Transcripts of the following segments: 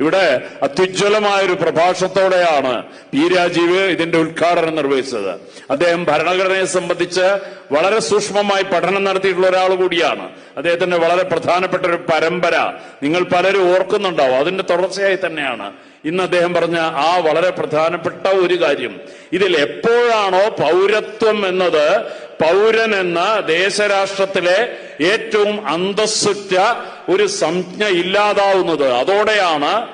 ഇവിടെ അത്യുജ്വലമായ ഒരു പ്രഭാഷണത്തോടെയാണ് പി രാജീവ് ഇതിന്റെ ഉദ്ഘാടനം നിർവഹിച്ചത്. അദ്ദേഹം ഭരണഘടനയെ സംബന്ധിച്ച് വളരെ സൂക്ഷ്മമായി പഠനം നടത്തിയിട്ടുള്ള ഒരാൾ കൂടിയാണ്. അദ്ദേഹത്തിന്റെ വളരെ പ്രധാനപ്പെട്ട ഒരു പരമ്പര നിങ്ങൾ പലരും ഓർക്കുന്നുണ്ടാവും. അതിന്റെ തുടർച്ചയായി തന്നെയാണ്. ഇന്ന് അദ്ദേഹം പറഞ്ഞ ആ വളരെ പ്രധാനപ്പെട്ട ഒരു കാര്യം. ഇതിൽ എപ്പോഴാണോ പൗരത്വം എന്നത് പൗരൻ എന്ന ദേശരാഷ്ട്രത്തിലെ ഏറ്റവും അന്തസ്സുറ്റ ഒരു സംജ്ഞ ഇല്ലാതാവുന്നത്. അതോടെയാണ്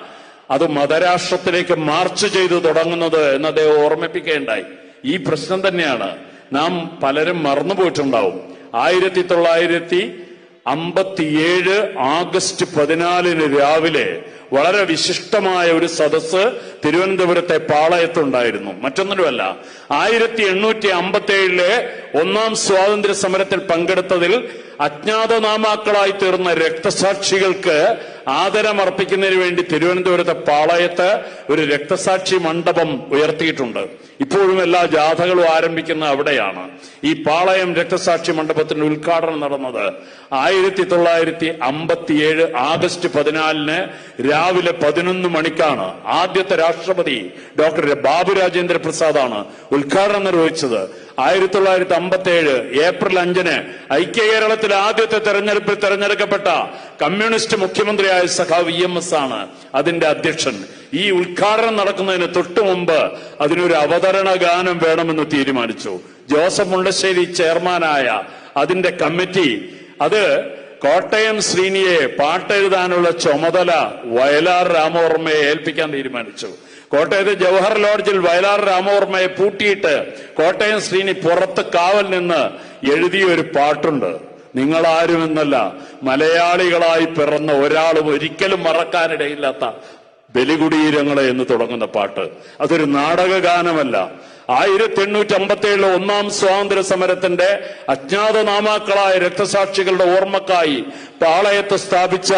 അത് മതരാഷ്ട്രത്തിലേക്ക് മാർച്ച് ചെയ്തു തുടങ്ങുന്നത് എന്ന് അദ്ദേഹം ഓർമ്മിപ്പിക്കേണ്ടായി. ഈ പ്രശ്നം തന്നെയാണ്. നാം പലരും മറന്നുപോയിട്ടുണ്ടാവും ആയിരത്തി തൊള്ളായിരത്തി അമ്പത്തിയേഴ് ആഗസ്റ്റ് പതിനാലിന് രാവിലെ വളരെ വിശിഷ്ടമായ ഒരു സദസ്സ് തിരുവനന്തപുരത്തെ പാളയത്തുണ്ടായിരുന്നു. മറ്റൊന്നുമല്ല ആയിരത്തി എണ്ണൂറ്റി അമ്പത്തി ഏഴിലെ ഒന്നാം സ്വാതന്ത്ര്യ സമരത്തിൽ പങ്കെടുത്തതിൽ അജ്ഞാതനാമാക്കളായി തീർന്ന രക്തസാക്ഷികൾക്ക് ആദരമർപ്പിക്കുന്നതിന് വേണ്ടി തിരുവനന്തപുരത്തെ പാളയത്ത് ഒരു രക്തസാക്ഷി മണ്ഡപം ഉയർത്തിയിട്ടുണ്ട്. ഇപ്പോഴും എല്ലാ ജാഥകളും ആരംഭിക്കുന്ന അവിടെയാണ്. ഈ പാളയം രക്തസാക്ഷി മണ്ഡപത്തിന്റെ ഉദ്ഘാടനം നടന്നത് ആയിരത്തി തൊള്ളായിരത്തി അമ്പത്തിയേഴ് ആഗസ്റ്റ് പതിനാലിന് രാവിലെ പതിനൊന്ന് മണിക്കാണ്. ആദ്യത്തെ രാഷ്ട്രപതി ഡോക്ടർ ബാബു രാജേന്ദ്ര പ്രസാദാണ് ഉദ്ഘാടനം നിർവഹിച്ചത്. ആയിരത്തി തൊള്ളായിരത്തി അമ്പത്തി ഏഴ് ഏപ്രിൽ അഞ്ചിന് ഐക്യ കേരളത്തിൽ ആദ്യത്തെ തെരഞ്ഞെടുപ്പിൽ തെരഞ്ഞെടുക്കപ്പെട്ട കമ്മ്യൂണിസ്റ്റ് മുഖ്യമന്ത്രിയായ സഖാവ് ഇ എം എസ് ആണ് അതിന്റെ അധ്യക്ഷൻ. ഈ ഉദ്ഘാടനം നടക്കുന്നതിന് തൊട്ടു മുമ്പ് അതിനൊരു അവതരണ ഗാനം വേണമെന്ന് തീരുമാനിച്ചു. ജോസഫ് മുണ്ടശ്ശേരി ചെയർമാനായ അതിന്റെ കമ്മിറ്റി. അത് കോട്ടയം ശ്രീനിയെ പാട്ടെഴുതാനുള്ള ചുമതല വയലാർ രാമവർമ്മയെ ഏൽപ്പിക്കാൻ തീരുമാനിച്ചു. കോട്ടയത്ത് ജവഹർ ലോഡ്ജിൽ വയലാർ രാമവർമ്മയെ പൂട്ടിയിട്ട് കോട്ടയം ശ്രീനി പുറത്ത് കാവൽ നിന്ന് എഴുതിയ ഒരു പാട്ടുണ്ട്. നിങ്ങളാരുമെന്നല്ല മലയാളികളായി പിറന്ന ഒരാളും ഒരിക്കലും മറക്കാനിടയില്ലാത്ത ബലികുടീരങ്ങളെ എന്ന് തുടങ്ങുന്ന പാട്ട്. അതൊരു നാടകഗാനമല്ല. ആയിരത്തി എണ്ണൂറ്റി അമ്പത്തി ഏഴിലെ ഒന്നാം സ്വാതന്ത്ര്യ സമരത്തിന്റെ അജ്ഞാതനാമാക്കളായ രക്തസാക്ഷികളുടെ ഓർമ്മക്കായി പാളയത്ത് സ്ഥാപിച്ച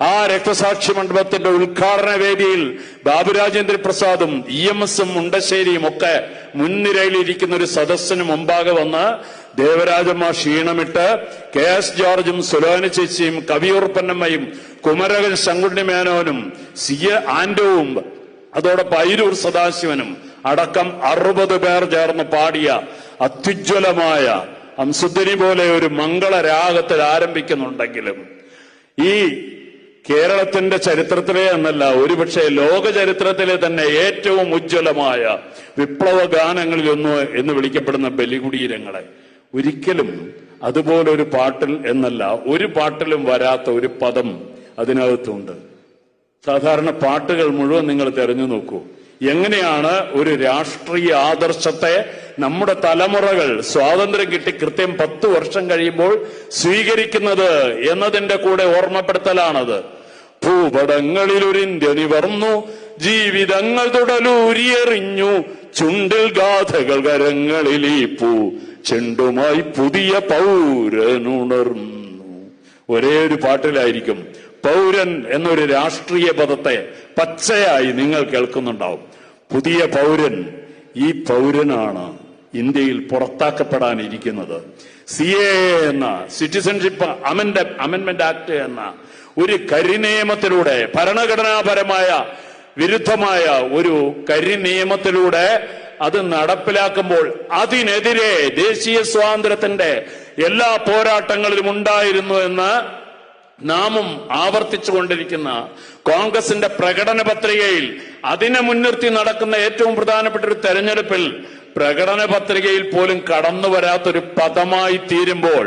ആ രക്തസാക്ഷി മണ്ഡപത്തിന്റെ ഉദ്ഘാടന വേദിയിൽ ബാബുരാജേന്ദ്ര പ്രസാദും ഇ എം എസും മുണ്ടശ്ശേരിയും ഒക്കെ മുൻനിരയിലിരിക്കുന്ന ഒരു സദസ്സിന് മുമ്പാകെ വന്ന് ദേവരാജമ്മ ക്ഷീണമിട്ട് കെ എസ് ജോർജും സുലോന ചേച്ചിയും കവിയൂർപ്പന്നമ്മയും കുമരകൻ ശങ്കുണ്ണി മേനോനും സി എ ആൻഡോവും അതോടെ പൈരൂർ സദാശിവനും അടക്കം അറുപത് പേർ ചേർന്ന് പാടിയ അത്യുജ്വലമായ അംസുദ്ധനി പോലെ ഒരു മംഗളരാഗത്തിൽ ആരംഭിക്കുന്നുണ്ടെങ്കിലും ഈ കേരളത്തിന്റെ ചരിത്രത്തിലെ എന്നല്ല ഒരുപക്ഷെ ലോക ചരിത്രത്തിലെ തന്നെ ഏറ്റവും ഉജ്ജ്വലമായ വിപ്ലവ ഗാനങ്ങളിൽ ഒന്ന് എന്ന് വിളിക്കപ്പെടുന്ന ബലികുടീരങ്ങളെ. ഒരിക്കലും അതുപോലൊരു പാട്ടിൽ എന്നല്ല ഒരു പാട്ടിലും വരാത്ത ഒരു പദം അതിനകത്തുണ്ട്. സാധാരണ പാട്ടുകൾ മുഴുവൻ നിങ്ങൾ തെരഞ്ഞു നോക്കൂ. എങ്ങനെയാണ് ഒരു രാഷ്ട്രീയ ആദർശത്തെ നമ്മുടെ തലമുറകൾ സ്വാതന്ത്ര്യം കിട്ടി കൃത്യം പത്ത് വർഷം കഴിയുമ്പോൾ സ്വീകരിക്കുന്നത് എന്നതിന്റെ കൂടെ ഓർമ്മപ്പെടുത്തലാണത്. ഇന്ത്യ നിവർന്നു ജീവിതങ്ങൾ തുടലൂരിയെറിഞ്ഞു ചുണ്ടിൽ ഗാഥകൾ കരങ്ങളിൽ ഈ പൂ ചെണ്ടുമായി പുതിയ പൗരനുണർന്നു. ഒരേ ഒരു പാട്ടിലായിരിക്കും പൗരൻ എന്നൊരു രാഷ്ട്രീയ പദത്തെ പച്ചയായി നിങ്ങൾ കേൾക്കുന്നുണ്ടാവും. പുതിയ പൗരൻ ഈ പൗരനാണ് ഇന്ത്യയിൽ പുറത്താക്കപ്പെടാനിരിക്കുന്നത്. സി എ എന്ന സിറ്റിസൺഷിപ്പ് അമെൻഡ് അമെന്റ്മെന്റ് ആക്ട് എന്ന ഒരു കരിനിയമത്തിലൂടെ ഭരണഘടനാപരമായ വിരുദ്ധമായ ഒരു കരിനിയമത്തിലൂടെ അത് നടപ്പിലാക്കുമ്പോൾ അതിനെതിരെ ദേശീയ സ്വാതന്ത്ര്യത്തിന്റെ എല്ലാ പോരാട്ടങ്ങളിലും ഉണ്ടായിരുന്നു എന്ന് നാമും ആവർത്തിച്ചുകൊണ്ടിരിക്കുന്ന കോൺഗ്രസിന്റെ പ്രകടന പത്രികയിൽ അതിനെ മുൻനിർത്തി നടക്കുന്ന ഏറ്റവും പ്രധാനപ്പെട്ട ഒരു തെരഞ്ഞെടുപ്പിൽ പ്രകടന പത്രികയിൽ പോലും കടന്നു വരാത്തൊരു പദമായി തീരുമ്പോൾ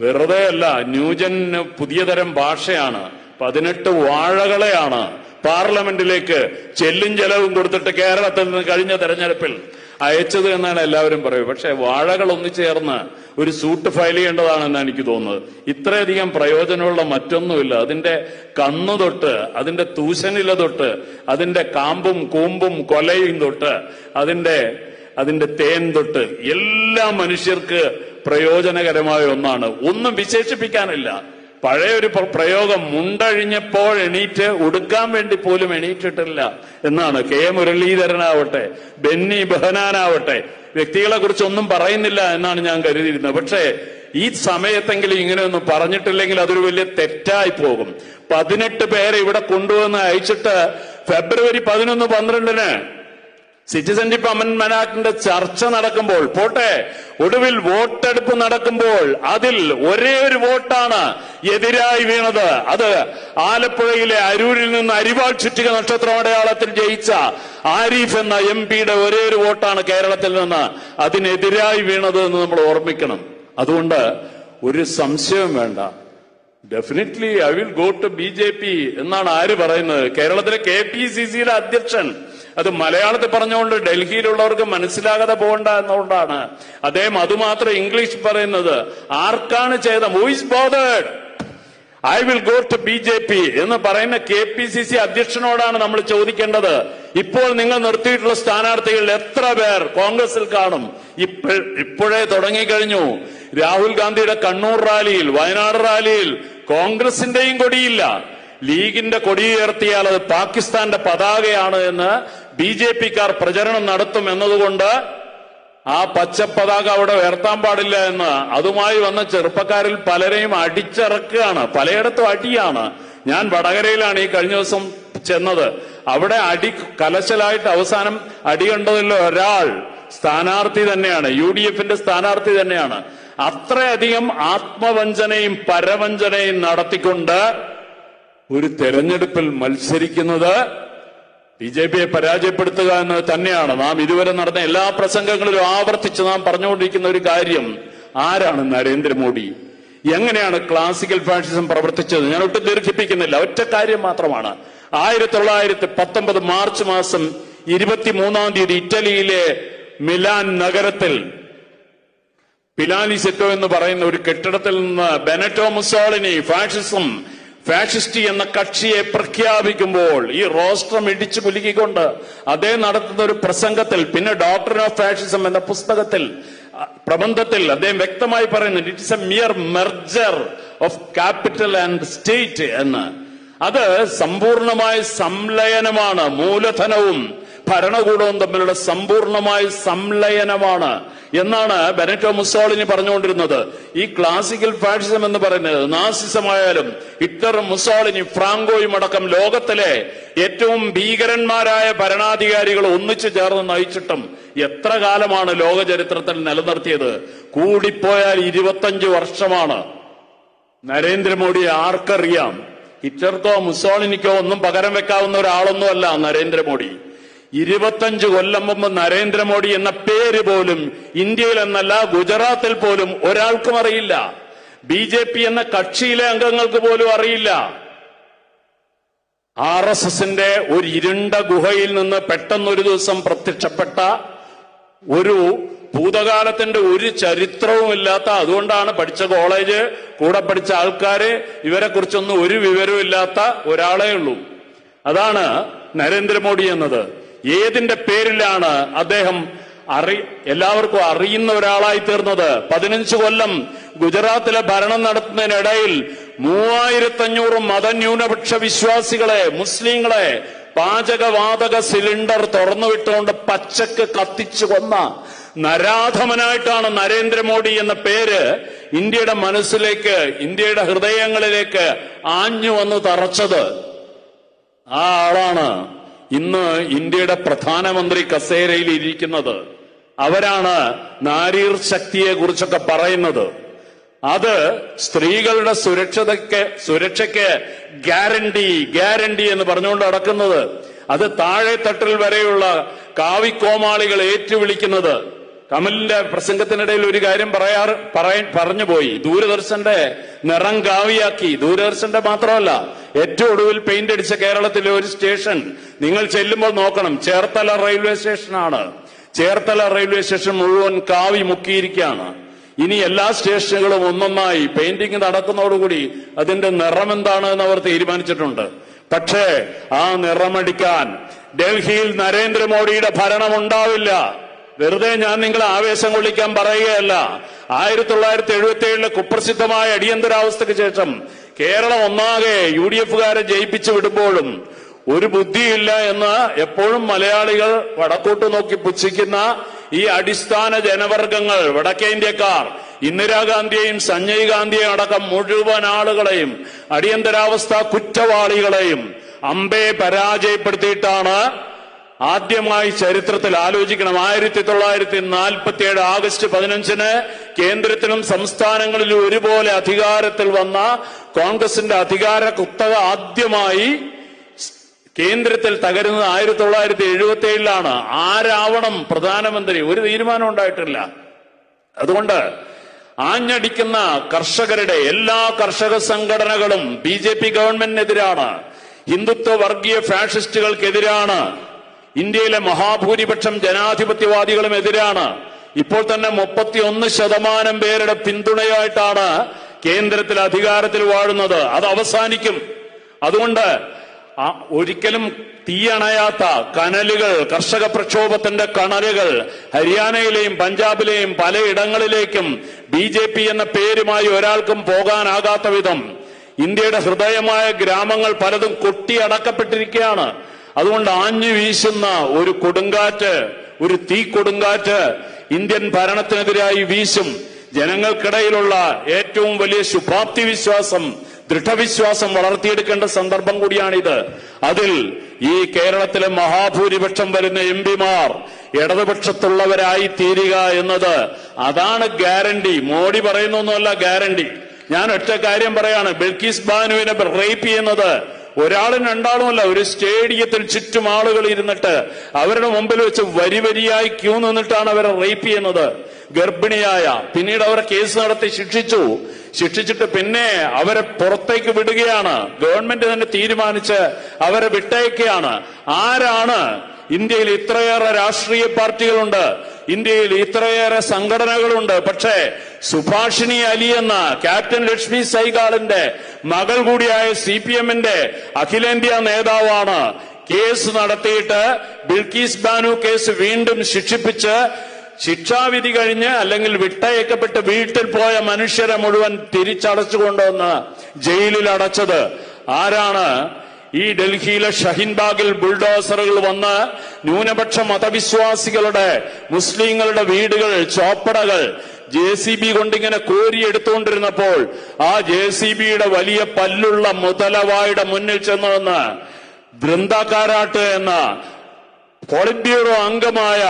വെറുതെ അല്ല ന്യൂജന് പുതിയ തരം ഭാഷയാണ്. പതിനെട്ട് വാഴകളെയാണ് പാർലമെന്റിലേക്ക് ചെല്ലും ചെലവും കൊടുത്തിട്ട് കേരളത്തിൽ നിന്ന് കഴിഞ്ഞ തെരഞ്ഞെടുപ്പിൽ അയച്ചത് എന്നാണ് എല്ലാവരും പറയുക. പക്ഷെ വാഴകൾ ഒന്നിച്ചേർന്ന് ഒരു സൂട്ട് ഫയൽ ചെയ്യേണ്ടതാണെന്ന് എനിക്ക് തോന്നുന്നത്. ഇത്രയധികം പ്രയോജനമുള്ള മറ്റൊന്നുമില്ല. അതിന്റെ കണ്ണു തൊട്ട് അതിന്റെ തൂശനില തൊട്ട് അതിന്റെ കാമ്പും കൂമ്പും കൊലയും തൊട്ട് അതിന്റെ അതിന്റെ തേൻ തൊട്ട് എല്ലാ മനുഷ്യർക്ക് പ്രയോജനകരമായ ഒന്നാണ്. ഒന്നും വിശേഷിപ്പിക്കാനില്ല. പഴയ ഒരു പ്രയോഗം മുണ്ടഴിഞ്ഞപ്പോൾ എണീറ്റ് ഉടുക്കാൻ വേണ്ടി പോലും എണീറ്റിട്ടില്ല എന്നാണ്. കെ. മുരളീധരനാവട്ടെ ബെന്നി ബെഹനാനാവട്ടെ വ്യക്തികളെ കുറിച്ച് ഒന്നും പറയുന്നില്ല എന്നാണ് ഞാൻ കരുതിയിരുന്നത്. പക്ഷേ ഈ സമയത്തെങ്കിലും ഇങ്ങനെയൊന്നും പറഞ്ഞിട്ടില്ലെങ്കിൽ അതൊരു വലിയ തെറ്റായി പോകും. പതിനെട്ട് പേരെ ഇവിടെ കൊണ്ടുവന്ന് അയച്ചിട്ട് ഫെബ്രുവരി പതിനൊന്ന് പന്ത്രണ്ടിന് സിറ്റിസൺഷിപ്പ് അമെന്റ്മെന്റ് ആക്ടിന്റെ ചർച്ച നടക്കുമ്പോൾ പോട്ടെ ഒടുവിൽ വോട്ടെടുപ്പ് നടക്കുമ്പോൾ അതിൽ ഒരേ ഒരു വോട്ടാണ് എതിരായി വീണത്. അത് ആലപ്പുഴയിലെ അരൂരിൽ നിന്ന് അരിവാൾ ചുറ്റിക നക്ഷത്ര അടയാളത്തിൽ ജയിച്ച ആരിഫ് എന്ന എം പിയുടെ ഒരേ ഒരു വോട്ടാണ് കേരളത്തിൽ നിന്ന് അതിനെതിരായി വീണത് എന്ന് നമ്മൾ ഓർമ്മിക്കണം. അതുകൊണ്ട് ഒരു സംശയവും വേണ്ട. Definitely I will go to B J P എന്നാണ് ആര് പറയുന്നത്. കേരളത്തിലെ കെ പി സി സിയുടെ അധ്യക്ഷൻ അത് മലയാളത്തിൽ പറഞ്ഞുകൊണ്ട് ഡൽഹിയിലുള്ളവർക്ക് മനസ്സിലാകാതെ പോകണ്ട എന്നുകൊണ്ടാണ് അദ്ദേഹം അതുമാത്രം ഇംഗ്ലീഷ് പറയുന്നത് ആർക്കാണ് ചെയ്ത voice bothered I will go to B J P എന്ന് പറയുന്ന കെ പി സി സി അധ്യക്ഷനോടാണ് നമ്മൾ ചോദിക്കേണ്ടത്. ഇപ്പോൾ നിങ്ങൾ നിർത്തിയിട്ടുള്ള സ്ഥാനാർത്ഥികൾ എത്ര പേർ കോൺഗ്രസിൽ കാണും? ഇപ്പോൾ ഇപ്പോഴേ തുടങ്ങിക്കഴിഞ്ഞു. രാഹുൽ ഗാന്ധിയുടെ കണ്ണൂർ റാലിയിൽ വയനാട് റാലിയിൽ കോൺഗ്രസിന്റെയും കൊടിയില്ല. ലീഗിന്റെ കൊടിയുയർത്തിയാൽ അത് പാകിസ്ഥാന്റെ പതാകയാണ് എന്ന് ബി ജെ പിക്കാർ പ്രചരണം നടത്തും എന്നതുകൊണ്ട് ആ പച്ചപ്പതാക അവിടെ ഉയർത്താൻ പാടില്ല എന്ന് അതുമായി വന്ന ചെറുപ്പക്കാരിൽ പലരെയും അടിച്ചിറക്കുകയാണ്. പലയിടത്തും അടിയാണ്. ഞാൻ വടകരയിലാണ് ഈ കഴിഞ്ഞ ദിവസം ചെന്നത്. അവിടെ അടി കലശലായിട്ട് അവസാനം അടി കണ്ടതിൽ ഒരാൾ സ്ഥാനാർത്ഥി തന്നെയാണ്. യു ഡി എഫിന്റെ സ്ഥാനാർത്ഥി തന്നെയാണ്. അത്രയധികം ആത്മവഞ്ചനയും പരവഞ്ചനയും നടത്തിക്കൊണ്ട് ഒരു തെരഞ്ഞെടുപ്പിൽ മത്സരിക്കുന്നത് ബി ജെ പിയെ പരാജയപ്പെടുത്തുക എന്നത് തന്നെയാണ്. നാം ഇതുവരെ നടന്ന എല്ലാ പ്രസംഗങ്ങളിലും ആവർത്തിച്ച് നാം പറഞ്ഞുകൊണ്ടിരിക്കുന്ന ഒരു കാര്യം ആരാണ് നരേന്ദ്രമോദി? എങ്ങനെയാണ് ക്ലാസിക്കൽ ഫാഷിസം പ്രവർത്തിച്ചത്? ഞാൻ ഒട്ടും ദീർഘിപ്പിക്കുന്നില്ല. ഒറ്റ കാര്യം മാത്രമാണ്. ആയിരത്തി തൊള്ളായിരത്തി പത്തൊമ്പത് മാർച്ച് മാസം ഇരുപത്തിമൂന്നാം തീയതി ഇറ്റലിയിലെ മിലാൻ നഗരത്തിൽ പിലാലിസെറ്റോ എന്ന് പറയുന്ന ഒരു കെട്ടിടത്തിൽ നിന്ന് ബെനറ്റോ മുസോളിനി ഫാഷിസം ഫാഷിസ്റ്റ് എന്ന കക്ഷിയെ പ്രഖ്യാപിക്കുമ്പോൾ ഈ റോസ്ട്രം ഇടിച്ചു കുലുക്കിക്കൊണ്ട് അദ്ദേഹം നടത്തുന്ന ഒരു പ്രസംഗത്തിൽ പിന്നെ ഡോക്ടർ ഓഫ് ഫാഷിസം എന്ന പുസ്തകത്തിൽ പ്രബന്ധത്തിൽ അദ്ദേഹം വ്യക്തമായി പറയുന്നുണ്ട് it is a mere merger of capital and state എന്ന്. അത് സമ്പൂർണമായ സംലയനമാണ് മൂലധനവും ഭരണകൂടവും തമ്മിലുള്ള സമ്പൂർണമായ സംലയനമാണ് എന്നാണ് ബെനറ്റോ മുസോളിനി പറഞ്ഞുകൊണ്ടിരുന്നത്. ഈ ക്ലാസിക്കൽ ഫാഷിസം എന്ന് പറയുന്നത് നാസിസമായാലും ഹിറ്റർ മുസോളിനി ഫ്രാങ്കോയും അടക്കം ലോകത്തിലെ ഏറ്റവും ഭീകരന്മാരായ ഭരണാധികാരികൾ ഒന്നിച്ചു ചേർന്ന് നയിച്ചിട്ടും എത്ര കാലമാണ് ലോക ചരിത്രത്തിൽ നിലനിർത്തിയത്? കൂടിപ്പോയാൽ ഇരുപത്തഞ്ച് വർഷമാണ്. നരേന്ദ്രമോദി ആർക്കറിയാം? ഹിറ്റർക്കോ മുസോളിനിക്കോ ഒന്നും പകരം വെക്കാവുന്ന ഒരാളൊന്നുമല്ല നരേന്ദ്രമോദി. ഇരുപത്തഞ്ച് കൊല്ലം മുമ്പ് നരേന്ദ്രമോദി എന്ന പേര് പോലും ഇന്ത്യയിൽ എന്നല്ല ഗുജറാത്തിൽ പോലും ഒരാൾക്കും അറിയില്ല. ബി ജെ പി എന്ന കക്ഷിയിലെ അംഗങ്ങൾക്ക് പോലും അറിയില്ല. ആർ എസ് എസിന്റെ ഒരു ഇരുണ്ട ഗുഹയിൽ നിന്ന് പെട്ടെന്നൊരു ദിവസം പ്രത്യക്ഷപ്പെട്ട ഒരു ഭൂതകാലത്തിന്റെ ഒരു ചരിത്രവും ഇല്ലാത്ത അതുകൊണ്ടാണ് പഠിച്ച കോളേജ് കൂടെ പഠിച്ച ആൾക്കാര് ഇവരെ കുറിച്ചൊന്നും ഒരു വിവരവും ഇല്ലാത്ത ഒരാളേ ഉള്ളൂ. അതാണ് നരേന്ദ്രമോദി എന്നത്. ഏതിന്റെ പേരിലാണ് അദ്ദേഹം അറി എല്ലാവർക്കും അറിയുന്ന ഒരാളായി തീർന്നത്? പതിനഞ്ച് കൊല്ലം ഗുജറാത്തിലെ ഭരണം നടത്തുന്നതിനിടയിൽ മൂവായിരത്തഞ്ഞൂറ് മതന്യൂനപക്ഷ വിശ്വാസികളെ മുസ്ലിങ്ങളെ പാചകവാതക സിലിണ്ടർ തുറന്നുവിട്ടുകൊണ്ട് പച്ചക്ക് കത്തിച്ചു കൊന്ന നരാധമനായിട്ടാണ് നരേന്ദ്രമോദി എന്ന പേര് ഇന്ത്യയുടെ മനസ്സിലേക്ക് ഇന്ത്യയുടെ ഹൃദയങ്ങളിലേക്ക് ആഞ്ഞു വന്ന് തറച്ചത്. ആ ആളാണ് ഇന്ന് ഇന്ത്യയുടെ പ്രധാനമന്ത്രി കസേരയിൽ ഇരിക്കുന്നത് അവരാണ് നാരീർ ശക്തിയെ കുറിച്ചൊക്കെ പറയുന്നത്. അത് സ്ത്രീകളുടെ സുരക്ഷതയ്ക്ക് സുരക്ഷയ്ക്ക് ഗ്യാരണ്ടി ഗ്യാരണ്ടി എന്ന് പറഞ്ഞുകൊണ്ട് നടക്കുന്നത്. അത് താഴെത്തട്ടിൽ വരെയുള്ള കാവിക്കോമാളികൾ ഏറ്റുവിളിക്കുന്നത്. കമലിന്റെ പ്രസംഗത്തിനിടയിൽ ഒരു കാര്യം പറയാറ് പറഞ്ഞു പോയി. ദൂരദർശന്റെ നിറം കാവിയാക്കി. ദൂരദർശന്റെ മാത്രമല്ല ഏറ്റവും ഒടുവിൽ പെയിന്റ് അടിച്ച കേരളത്തിലെ ഒരു സ്റ്റേഷൻ നിങ്ങൾ ചെല്ലുമ്പോൾ നോക്കണം ചേർത്തല റെയിൽവേ സ്റ്റേഷനാണ് ചേർത്തല റെയിൽവേ സ്റ്റേഷൻ മുഴുവൻ കാവി മുക്കിയിരിക്കുകയാണ്. ഇനി എല്ലാ സ്റ്റേഷനുകളും ഒന്നൊന്നായി. പെയിന്റിംഗ് നടക്കുന്നതോടുകൂടി അതിന്റെ നിറം എന്താണ് എന്ന് അവർ തീരുമാനിച്ചിട്ടുണ്ട്. പക്ഷേ ആ നിറമടിക്കാൻ ഡൽഹിയിൽ നരേന്ദ്രമോദിയുടെ ഭരണം ഉണ്ടാവില്ല. വെറുതെ ഞാൻ നിങ്ങളെ ആവേശം കൊള്ളിക്കാൻ പറയുകയല്ല. ആയിരത്തി തൊള്ളായിരത്തി എഴുപത്തി ഏഴിലെ കുപ്രസിദ്ധമായ അടിയന്തരാവസ്ഥയ്ക്ക് ശേഷം കേരളം ഒന്നാകെ യു ഡി എഫുകാരെ ജയിപ്പിച്ചു വിടുമ്പോഴും ഒരു ബുദ്ധിയില്ല എന്ന് എപ്പോഴും മലയാളികൾ വടക്കോട്ട് നോക്കി പുച്ഛിക്കുന്ന ഈ അടിസ്ഥാന ജനവർഗങ്ങൾ വടക്കേ ഇന്ത്യക്കാർ ഇന്ദിരാഗാന്ധിയെയും സഞ്ജയ് ഗാന്ധിയെയും അടക്കം മുഴുവൻ ആളുകളെയും അടിയന്തരാവസ്ഥ കുറ്റവാളികളെയും അമ്പയെ പരാജയപ്പെടുത്തിയിട്ടാണ് ആദ്യമായി ചരിത്രത്തിൽ ആലോചിക്കണം. ആയിരത്തി തൊള്ളായിരത്തി നാൽപ്പത്തി ഏഴ് ആഗസ്റ്റ് പതിനഞ്ചിന് കേന്ദ്രത്തിലും സംസ്ഥാനങ്ങളിലും ഒരുപോലെ അധികാരത്തിൽ വന്ന കോൺഗ്രസിന്റെ അധികാര കുത്തക ആദ്യമായി കേന്ദ്രത്തിൽ തകരുന്നത് ആയിരത്തി തൊള്ളായിരത്തി എഴുപത്തി ഏഴിലാണ് ആരാവണം പ്രധാനമന്ത്രി? ഒരു തീരുമാനം ഉണ്ടായിട്ടില്ല. അതുകൊണ്ട് ആഞ്ഞടിക്കുന്ന കർഷകരുടെ എല്ലാ കർഷക സംഘടനകളും ബി ജെ പി ഗവൺമെന്റിനെതിരാണ്. ഹിന്ദുത്വ വർഗീയ ഫാഷിസ്റ്റുകൾക്കെതിരാണ് ഇന്ത്യയിലെ മഹാഭൂരിപക്ഷം ജനാധിപത്യവാദികളും എതിരാണ് ഇപ്പോൾ തന്നെ മുപ്പത്തിയൊന്ന് ശതമാനം പേരുടെ പിന്തുണയായിട്ടാണ് കേന്ദ്രത്തിൽ അധികാരത്തിൽ വാഴുന്നത്. അത് അവസാനിക്കും. അതുകൊണ്ട് ഒരിക്കലും തീയണയാത്ത കനലുകൾ കർഷക പ്രക്ഷോഭത്തിന്റെ കണലുകൾ ഹരിയാനയിലെയും പഞ്ചാബിലെയും പലയിടങ്ങളിലേക്കും ബി ജെ പി എന്ന പേരുമായി ഒരാൾക്കും പോകാനാകാത്ത വിധം ഇന്ത്യയുടെ ഹൃദയമായ ഗ്രാമങ്ങൾ പലതും കൊട്ടിയടക്കപ്പെട്ടിരിക്കുകയാണ്. അതുകൊണ്ട് ആഞ്ഞു വീശുന്ന ഒരു കൊടുങ്കാറ്റ് ഒരു തീ കൊടുങ്കാറ്റ് ഇന്ത്യൻ ഭരണത്തിനെതിരായി വീശും. ജനങ്ങൾക്കിടയിലുള്ള ഏറ്റവും വലിയ ശുഭാപ്തി വിശ്വാസം ദൃഢവിശ്വാസം വളർത്തിയെടുക്കേണ്ട സന്ദർഭം കൂടിയാണിത്. അതിൽ ഈ കേരളത്തിലെ മഹാഭൂരിപക്ഷം വരുന്ന എം പിമാർ ഇടതുപക്ഷത്തുള്ളവരായി തീരുക എന്നത് അതാണ് ഗ്യാരണ്ടി. മോഡി പറയുന്നൊന്നുമല്ല ഗ്യാരണ്ടി. ഞാൻ ഒറ്റ കാര്യം പറയാണ്. ബിൽക്കീസ് ബാനുവിനെ റേപ്പ് ചെയ്യുന്നത് ഒരാളും രണ്ടാളുമല്ല ഒരു സ്റ്റേഡിയത്തിൽ ചുറ്റും ആളുകൾ ഇരുന്നിട്ട് അവരുടെ മുമ്പിൽ വെച്ച് വരി വരിയായി ക്യൂ നിന്നിട്ടാണ് അവരെ റേപ്പ് ചെയ്യുന്നത്. ഗർഭിണിയായ പിന്നീട് അവരെ കേസ് നടത്തി ശിക്ഷിച്ചു. ശിക്ഷിച്ചിട്ട് പിന്നെ അവരെ പുറത്തേക്ക് വിടുകയാണ്. ഗവൺമെന്റ് തന്നെ തീരുമാനിച്ച് അവരെ വിട്ടയക്കുകയാണ്. ആരാണ്? ഇന്ത്യയിൽ ഇത്രയേറെ രാഷ്ട്രീയ പാർട്ടികളുണ്ട്. ഇന്ത്യയിൽ ഇത്രയേറെ സംഘടനകളുണ്ട്. പക്ഷേ സുഭാഷിണി അലി എന്ന ക്യാപ്റ്റൻ ലക്ഷ്മി സൈഗാളിന്റെ മകൾ കൂടിയായ സി പി എമ്മിന്റെ അഖിലേന്ത്യാ നേതാവാണ് കേസ് നടത്തിയിട്ട് ബിൽക്കീസ് ബാനു കേസ് വീണ്ടും ശിക്ഷിപ്പിച്ച് ശിക്ഷാവിധി കഴിഞ്ഞ് അല്ലെങ്കിൽ വിട്ടയക്കപ്പെട്ട് വീട്ടിൽ പോയ മനുഷ്യരെ മുഴുവൻ തിരിച്ചടച്ചുകൊണ്ടുവന്ന് ജയിലിൽ അടച്ചത് ആരാണ്? ഈ ഡൽഹിയിലെ ഷഹിൻബാഗിൽ ബുൾഡോസറുകൾ വന്ന് ന്യൂനപക്ഷ മതവിശ്വാസികളുടെ മുസ്ലിങ്ങളുടെ വീടുകൾ ചോപ്പടകൾ ജെ സി ബി കൊണ്ടിങ്ങനെ കോരിയെടുത്തുകൊണ്ടിരുന്നപ്പോൾ ആ ജെ സി ബിയുടെ വലിയ പല്ലുള്ള മുതലവായുടെ മുന്നിൽ ചെന്ന് വന്ന് ബൃന്ദാക്കാരാട്ട് എന്ന പോളിറ്റ് ബ്യൂറോ അംഗമായ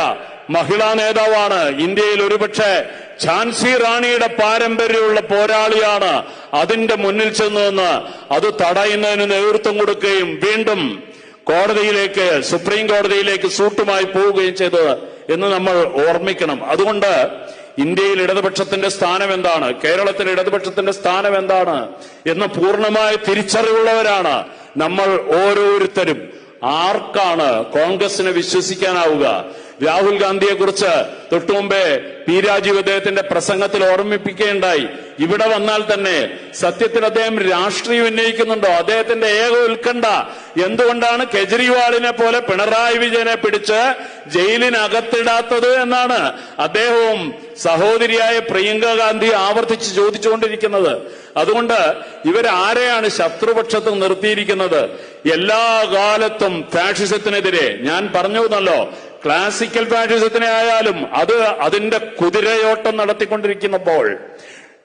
മഹിളാ നേതാവാണ്. ഇന്ത്യയിൽ ഒരുപക്ഷെ ഝാൻസി റാണിയുടെ പാരമ്പര്യമുള്ള പോരാളിയാണ് അതിന്റെ മുന്നിൽ ചെന്നുവെന്ന് അത് തടയുന്നതിന് നേതൃത്വം കൊടുക്കുകയും വീണ്ടും കോടതിയിലേക്ക് സുപ്രീം കോടതിയിലേക്ക് സൂട്ടുമായി പോവുകയും ചെയ്തത് എന്ന് നമ്മൾ ഓർമ്മിക്കണം. അതുകൊണ്ട് ഇന്ത്യയിൽ ഇടതുപക്ഷത്തിന്റെ സ്ഥാനം എന്താണ്? കേരളത്തിൽ ഇടതുപക്ഷത്തിന്റെ സ്ഥാനം എന്താണ്? എന്ന് പൂർണമായ തിരിച്ചറിവുള്ളവരാണ് നമ്മൾ ഓരോരുത്തരും. ആർക്കാണ് കോൺഗ്രസിനെ വിശ്വസിക്കാനാവുക? രാഹുൽ ഗാന്ധിയെ കുറിച്ച് തൊട്ടുമുമ്പേ പി രാജീവ് അദ്ദേഹത്തിന്റെ പ്രസംഗത്തിൽ ഓർമ്മിപ്പിക്കുകയുണ്ടായി. ഇവിടെ വന്നാൽ തന്നെ സത്യത്തിൽ അദ്ദേഹം രാഷ്ട്രീയം ഉന്നയിക്കുന്നുണ്ടോ? അദ്ദേഹത്തിന്റെ ഏക ഉത്കണ്ഠ എന്തുകൊണ്ടാണ് കെജ്രിവാളിനെ പോലെ പിണറായി വിജയനെ പിടിച്ച് ജയിലിനകത്തിടാത്തത് എന്നാണ് അദ്ദേഹവും സഹോദരിയായ പ്രിയങ്ക ഗാന്ധി ആവർത്തിച്ച് ചോദിച്ചുകൊണ്ടിരിക്കുന്നത്. അതുകൊണ്ട് ഇവരാരെയാണ് ശത്രുപക്ഷത്ത് നിർത്തിയിരിക്കുന്നത്? എല്ലാ കാലത്തും ഫാഷിസത്തിനെതിരെ. ഞാൻ പറഞ്ഞുവന്നല്ലോ ക്ലാസിക്കൽ ഫാഷിസത്തിനെ ആയാലും അത് അതിന്റെ കുതിരയോട്ടം നടത്തിക്കൊണ്ടിരിക്കുന്നപ്പോൾ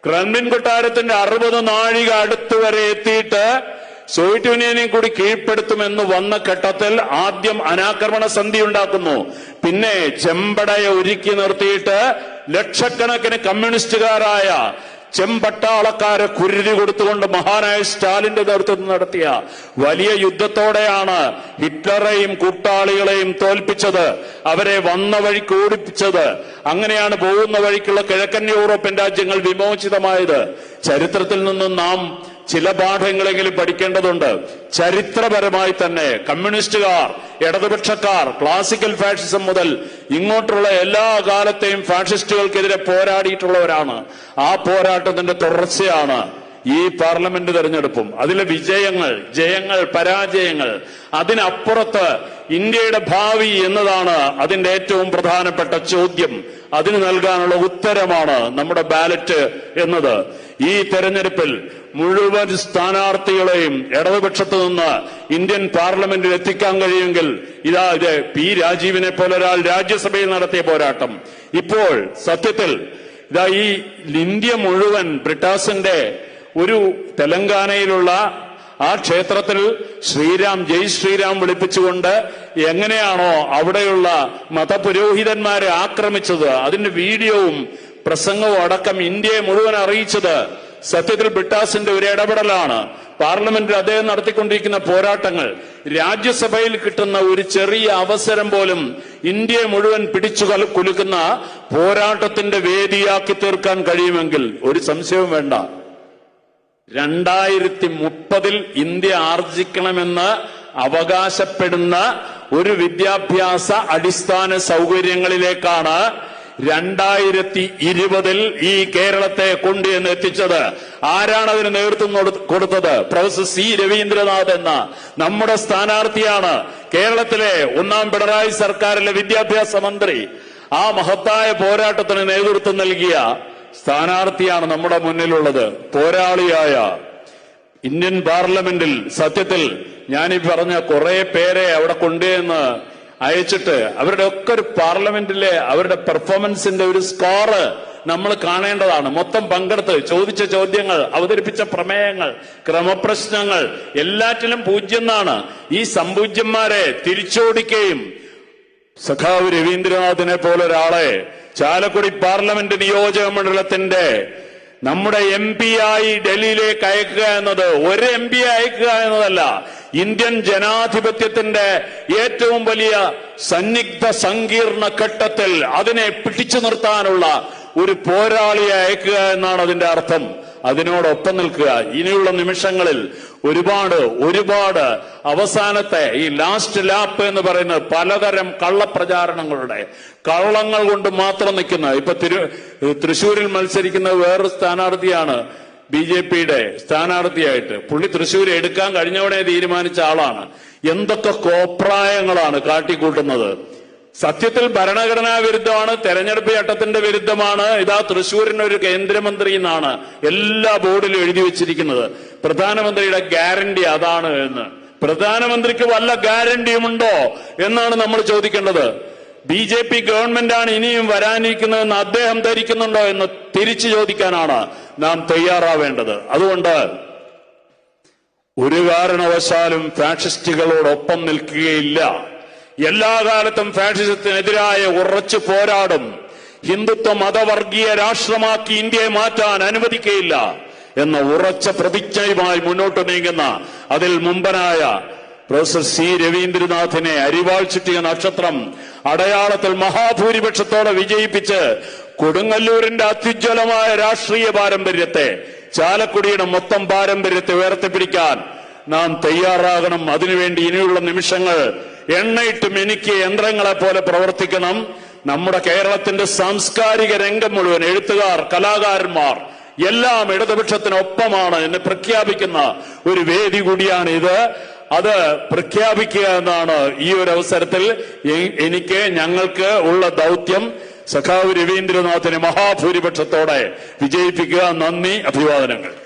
ക്രെംലിൻ കൊട്ടാരത്തിന്റെ അറുപത് നാഴിക അടുത്തുവരെ എത്തിയിട്ട് സോവിയറ്റ് യൂണിയനെയും കൂടി കീഴ്പ്പെടുത്തുമെന്ന് വന്ന ഘട്ടത്തിൽ ആദ്യം അനാക്രമണ സന്ധി ഉണ്ടാക്കുന്നു. പിന്നെ ചെമ്പടയെ ഒരുക്കി നിർത്തിയിട്ട് ലക്ഷക്കണക്കിന് കമ്മ്യൂണിസ്റ്റുകാരായ ചെമ്പട്ടാളക്കാരെ കുരുതി കൊടുത്തുകൊണ്ട് മഹാനായ സ്റ്റാലിന്റെ നേതൃത്വത്തിൽ നടത്തിയ വലിയ യുദ്ധത്തോടെയാണ് ഹിറ്റ്ലറെയും കൂട്ടാളികളെയും തോൽപ്പിച്ചത്. അവരെ വന്ന വഴിക്ക് ഓടിപ്പിച്ചത്. അങ്ങനെയാണ് പോകുന്ന വഴിക്കുള്ള കിഴക്കൻ യൂറോപ്യൻ രാജ്യങ്ങൾ വിമോചിതമായത്. ചരിത്രത്തിൽ നിന്നും നാം ചില പാഠങ്ങളെങ്കിലും പഠിക്കേണ്ടതുണ്ട്. ചരിത്രപരമായി തന്നെ കമ്മ്യൂണിസ്റ്റുകാർ ഇടതുപക്ഷക്കാർ ക്ലാസിക്കൽ ഫാഷിസം മുതൽ ഇങ്ങോട്ടുള്ള എല്ലാ കാലത്തെയും ഫാഷിസ്റ്റുകൾക്കെതിരെ പോരാടിയിട്ടുള്ളവരാണ്. ആ പോരാട്ടത്തിന്റെ തുടർച്ചയാണ് ഈ പാർലമെന്റ് തെരഞ്ഞെടുപ്പും. അതിലെ വിജയങ്ങൾ ജയങ്ങൾ പരാജയങ്ങൾ അതിനപ്പുറത്ത് ഇന്ത്യയുടെ ഭാവി എന്നതാണ് അതിന്റെ ഏറ്റവും പ്രധാനപ്പെട്ട ചോദ്യം. അതിന് നൽകാനുള്ള ഉത്തരമാണ് നമ്മുടെ ബാലറ്റ് എന്നത്. ഈ തെരഞ്ഞെടുപ്പിൽ മുഴുവൻ സ്ഥാനാർത്ഥികളെയും ഇടതുപക്ഷത്ത് നിന്ന് ഇന്ത്യൻ പാർലമെന്റിൽ എത്തിക്കാൻ കഴിയുമെങ്കിൽ ഇതാ ഇത് പി രാജീവിനെ പോലെ ഒരാൾ രാജ്യസഭയിൽ നടത്തിയ പോരാട്ടം. ഇപ്പോൾ സത്യത്തിൽ ഇതാ ഈ ഇന്ത്യ മുഴുവൻ ബ്രിട്ടാസിന്റെ ഒരു തെലങ്കാനയിലുള്ള ആ ക്ഷേത്രത്തിൽ ശ്രീരാം ജയ് ശ്രീരാം വിളിപ്പിച്ചുകൊണ്ട് എങ്ങനെയാണോ അവിടെയുള്ള മതപുരോഹിതന്മാരെ ആക്രമിച്ചത്. അതിന്റെ വീഡിയോവും പ്രസംഗവും അടക്കം ഇന്ത്യയെ മുഴുവൻ അറിയിച്ചത് സത്യത്തിൽ ബിട്ടാസിന്റെ ഒരു ഇടപെടലാണ്. പാർലമെന്റിൽ അദ്ദേഹം നടത്തിക്കൊണ്ടിരിക്കുന്ന പോരാട്ടങ്ങൾ. രാജ്യസഭയിൽ കിട്ടുന്ന ഒരു ചെറിയ അവസരം പോലും ഇന്ത്യയെ മുഴുവൻ പിടിച്ചു കുലുക്കുന്ന പോരാട്ടത്തിന്റെ വേദിയാക്കി തീർക്കാൻ കഴിയുമെങ്കിൽ ഒരു സംശയവും വേണ്ട. രണ്ടായിരത്തി മുപ്പതിൽ ഇന്ത്യ ആർജിക്കണമെന്ന് അവകാശപ്പെടുന്ന ഒരു വിദ്യാഭ്യാസ അടിസ്ഥാന സൗകര്യങ്ങളിലേക്കാണ് രണ്ടായിരത്തി ഇരുപതിൽ ഈ കേരളത്തെ കൊണ്ടു എന്ന് എത്തിച്ചത്. ആരാണ് അതിന് നേതൃത്വം കൊടുത്തത്? പ്രൊഫസർ സി രവീന്ദ്രനാഥ് എന്ന നമ്മുടെ സ്ഥാനാർത്ഥിയാണ് കേരളത്തിലെ ഒന്നാം പിണറായി സർക്കാരിലെ വിദ്യാഭ്യാസ മന്ത്രി. ആ മഹത്തായ പോരാട്ടത്തിന് നേതൃത്വം നൽകിയ സ്ഥാനാർത്ഥിയാണ് നമ്മുടെ മുന്നിലുള്ളത്. പോരാളിയായ ഇന്ത്യൻ പാർലമെന്റിൽ സത്യത്തിൽ ഞാനീ പറഞ്ഞ കുറെ പേരെ അവിടെ കൊണ്ടുവന്ന് അയച്ചിട്ട് അവരുടെ ഒക്കെ ഒരു പാർലമെന്റിലെ അവരുടെ പെർഫോമൻസിന്റെ ഒരു സ്കോറ് നമ്മൾ കാണേണ്ടതാണ്. മൊത്തം പങ്കെടുത്ത് ചോദിച്ച ചോദ്യങ്ങൾ അവതരിപ്പിച്ച പ്രമേയങ്ങൾ ക്രമപ്രശ്നങ്ങൾ എല്ലാറ്റിലും പൂജ്യം എന്നാണ് ഈ സമ്പൂജ്യന്മാരെ തിരിച്ചോടിക്കുകയും സഖാവ് രവീന്ദ്രനാഥിനെ പോലെ ഒരാളെ ചാലക്കുടി പാർലമെന്റ് നിയോജക മണ്ഡലത്തിന്റെ നമ്മുടെ എം പി ആയി ഡൽഹിയിലേക്ക് അയക്കുക എന്നത് ഒരു എം പി അയക്കുക എന്നതല്ല. ഇന്ത്യൻ ജനാധിപത്യത്തിന്റെ ഏറ്റവും വലിയ സന്നിഗ്ധ സങ്കീർണ ഘട്ടത്തിൽ അതിനെ പിടിച്ചു നിർത്താനുള്ള ഒരു പോരാളിയെ അയക്കുക എന്നാണ് അതിന്റെ അർത്ഥം. അതിനോടൊപ്പം നിൽക്കുക. ഇനിയുള്ള നിമിഷങ്ങളിൽ ഒരുപാട് ഒരുപാട് അവസാനത്തെ ഈ ലാസ്റ്റ് ലാപ്പ് എന്ന് പറയുന്നത് പലതരം കള്ളപ്രചാരണങ്ങളുടെ കള്ളങ്ങൾ കൊണ്ട് മാത്രം നിൽക്കുന്ന ഇപ്പൊ തിരു തൃശൂരിൽ മത്സരിക്കുന്ന വേറൊരു സ്ഥാനാർത്ഥിയാണ് ബി ജെ പിയുടെ സ്ഥാനാർത്ഥിയായിട്ട്. പുള്ളി തൃശ്ശൂർ എടുക്കാൻ കഴിഞ്ഞവനെ തീരുമാനിച്ച ആളാണ്. എന്തൊക്കെ കോപ്രായങ്ങളാണ് കാട്ടിക്കൂട്ടുന്നത്. സത്യത്തിൽ ഭരണഘടനാ വിരുദ്ധമാണ് തെരഞ്ഞെടുപ്പ് ചട്ടത്തിന്റെ വിരുദ്ധമാണ് ഇതാ തൃശൂരിന് ഒരു കേന്ദ്രമന്ത്രി എന്നാണ് എല്ലാ ബോർഡിലും എഴുതി വെച്ചിരിക്കുന്നത്. പ്രധാനമന്ത്രിയുടെ ഗ്യാരണ്ടി അതാണ് എന്ന്. പ്രധാനമന്ത്രിക്ക് വല്ല ഗ്യാരണ്ടിയുമുണ്ടോ എന്നാണ് നമ്മൾ ചോദിക്കേണ്ടത്. ബി ജെ പി ഗവൺമെന്റാണ് ഇനിയും വരാനിരിക്കുന്നതെന്ന് അദ്ദേഹം ധരിക്കുന്നുണ്ടോ എന്ന് തിരിച്ചു ചോദിക്കാനാണ് നാം തയ്യാറാവേണ്ടത്. അതുകൊണ്ട് ഒരു കാരണവശാലും ഫാഷിസ്റ്റുകളോടൊപ്പം നിൽക്കുകയില്ല. എല്ലാ കാലത്തും ഫാഷിസത്തിനെതിരായ ഉറച്ചു പോരാടും. ഹിന്ദുത്വ മതവർഗീയ രാഷ്ട്രമാക്കി ഇന്ത്യയെ മാറ്റാൻ അനുവദിക്കയില്ല എന്ന ഉറച്ച പ്രതിജ്ഞയുമായി മുന്നോട്ട് നീങ്ങുന്ന അതിൽ മുമ്പനായ പ്രൊഫസർ സി രവീന്ദ്രനാഥിനെ അരിവാൾ ചുറ്റിയ നക്ഷത്രം അടയാളത്തിൽ മഹാഭൂരിപക്ഷത്തോടെ വിജയിപ്പിച്ച് കൊടുങ്ങല്ലൂരിന്റെ അത്യുജ്വലമായ രാഷ്ട്രീയ പാരമ്പര്യത്തെ ചാലക്കുടിയുടെ മൊത്തം പാരമ്പര്യത്തെ ഉയർത്തിപ്പിടിക്കാൻ നാം തയ്യാറാകണം. അതിനുവേണ്ടി ഇനിയുള്ള നിമിഷങ്ങൾ എണ്ണയിട്ട് മിനുക്കിയ യന്ത്രങ്ങളെ പോലെ പ്രവർത്തിക്കണം. നമ്മുടെ കേരളത്തിന്റെ സാംസ്കാരിക രംഗം മുഴുവൻ എഴുത്തുകാർ കലാകാരന്മാർ എല്ലാം ഇടതുപക്ഷത്തിനൊപ്പമാണ് എന്ന് പ്രഖ്യാപിക്കുന്ന ഒരു വേദി കൂടിയാണ് ഇത് അത് പ്രഖ്യാപിക്കുക എന്നാണ് ഈ ഒരു അവസരത്തിൽ എനിക്ക് ഞങ്ങൾക്ക് ഉള്ള ദൗത്യം. സഖാവ് രവീന്ദ്രനാഥിനെ മഹാഭൂരിപക്ഷത്തോടെ വിജയിപ്പിക്കുക. നന്ദി അഭിവാദനങ്ങൾ.